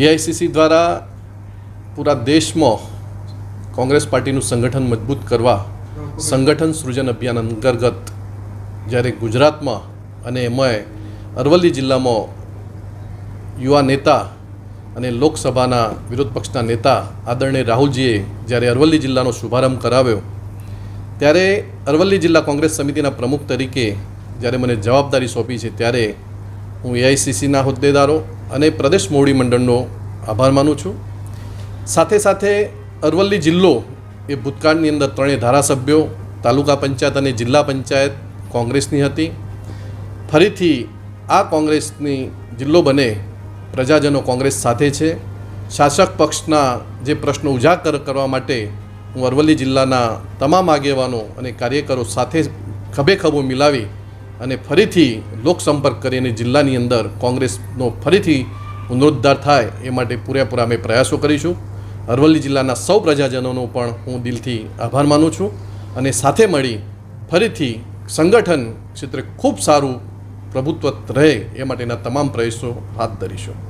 AICC દ્વારા પૂરા દેશમાં કોંગ્રેસ પાર્ટીનું સંગઠન મજબૂત કરવા, સંગઠન સૃજન અભિયાન અંતર્ગત જ્યારે ગુજરાતમાં અને એમાંય અરવલ્લી જિલ્લામાં યુવા નેતા અને લોકસભાના વિરોધ પક્ષના નેતા આદરણીય રાહુલજીએ જ્યારે અરવલ્લી જિલ્લાનો શુભારંભ કરાવ્યો, ત્યારે અરવલ્લી જિલ્લા કોંગ્રેસ સમિતિના પ્રમુખ તરીકે જ્યારે મને જવાબદારી સોંપી છે ત્યારે હું એઆઈસીસીના હોદ્દેદારો અને પ્રદેશ મોવડી મંડળનો આભાર માનું છું. સાથે સાથે અરવલ્લી જિલ્લો એ ભૂતકાળની અંદર ત્રણેય ધારાસભ્યો, તાલુકા પંચાયત અને જિલ્લા પંચાયત કોંગ્રેસની હતી. ફરીથી આ કોંગ્રેસની જિલ્લો બને પ્રજાજનો કોંગ્રેસ સાથે છે. શાસક પક્ષના જે પ્રશ્નો ઉજાગર કરવા માટે હું અરવલ્લી જિલ્લાના તમામ આગેવાનો અને કાર્યકરો સાથે ખભે ખભો મિલાવી અને ફરીથી લોકસંપર્ક કરીને જિલ્લાની અંદર કોંગ્રેસનો ફરીથી પુનરુદ્ધાર થાય એ માટે પૂરેપૂરા અમે પ્રયાસો કરીશું. અરવલ્લી જિલ્લાના સૌ પ્રજાજનોનો પણ હું દિલથી આભાર માનું છું અને સાથે મળી ફરીથી સંગઠન ક્ષેત્રે ખૂબ સારું પ્રભુત્વ રહે એ માટેના તમામ પ્રયાસો હાથ ધરીશું.